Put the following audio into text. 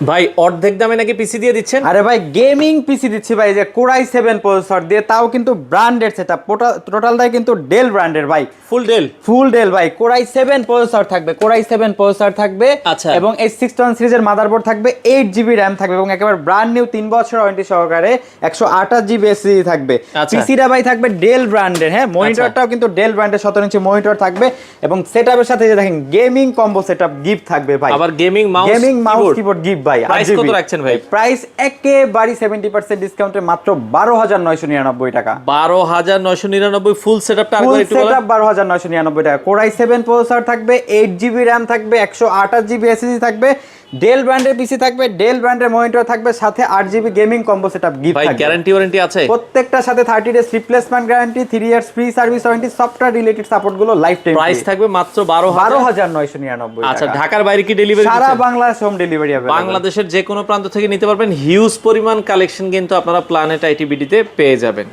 ভাই অর্ধেক দামে নাকি পিসি দিয়ে দিচ্ছেন? আরে ভাই গেমিং পিসি দিচ্ছি ভাই যে কোরাই সেভেন প্রসেসর দিয়ে তাও কিন্তু ব্র্যান্ডেড সেটা টোটালটাই কিন্তু ডেল ব্র্যান্ডের ভাই। ফুল ডেল ফুল ডেল ভাই কোরাই সেভেন প্রসেসর থাকবে কোরাই সেভেন প্রসেসর থাকবে আচ্ছা। এবং এই সিক্স ওয়ান সিরিজের মাদারবোর্ড থাকবে এইট জিবি র্যাম থাকবে এবং একেবারে ব্র্যান্ড নিউ তিন বছর ওয়ারেন্টি সহকারে একশো আঠাশ জিবি এসএসডি থাকবে। আচ্ছা। পিসিটা ভাই থাকবে ডেল ব্র্যান্ডের হ্যাঁ মনিটরটাও কিন্তু ডেল ব্র্যান্ডের সতেরো ইঞ্চি মনিটর থাকবে এবং সেটআপের সাথে যে দেখেন গেমিং কম্বো সেটআপ গিফট থাকবে ভাই। আবার gaming mouse gaming mouse keyboard gift ভাই Price কত রাখছেন ভাই? প্রাইস একেবারে সেভেন্টি পার্সেন্ট ডিসকাউন্টে মাত্র বারো হাজার নয়শো নিরানব্বই টাকা। বারো হাজার নয়শো নিরানব্বই ফুল সেট আপ ফুল আরেকবার একটু বলেন। সেটআপ বারো হাজার নয়শো নিরানব্বই টাকা। কোরাই সেভেন প্রসেসর থাকবে এইট জিবি র্যাম থাকবে একশো আঠাশ জিবি এসএসডি থাকবে ডেল ব্র্যান্ডের পিসি থাকবে ডেল ব্র্যান্ডের মনিটর থাকবে সাথে আট GB gaming combo setup gift থাকবে। গ্যারান্টি ওয়ারেন্টি আছে? প্রত্যেকটার সাথে thirty days replacement guarantee three years free service warranty software related সাপোর্টগুলো life time price থাকবে মাত্র বারো বারো হাজার হাজার নয়শো নিরানব্বই আচ্ছা ঢাকার বাইরে কি ডেলিভারি সারা বাংলাদেশ হোম ডেলিভারি হবে বাংলাদেশের যে কোনো প্রান্ত থেকে নিতে পারবেন। হিউজ পরিমাণ কালেকশন কিন্তু আপনারা প্ল্যানেট আইটিবিডিতে পেয়ে যাবেন।